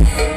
Thank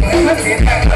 我们别太。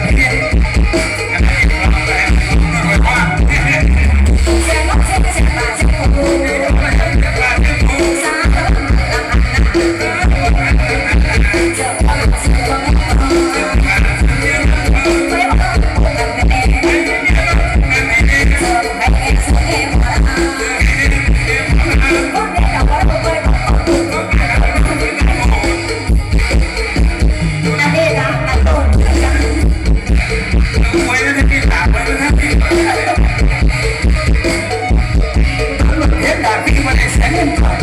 even if anyone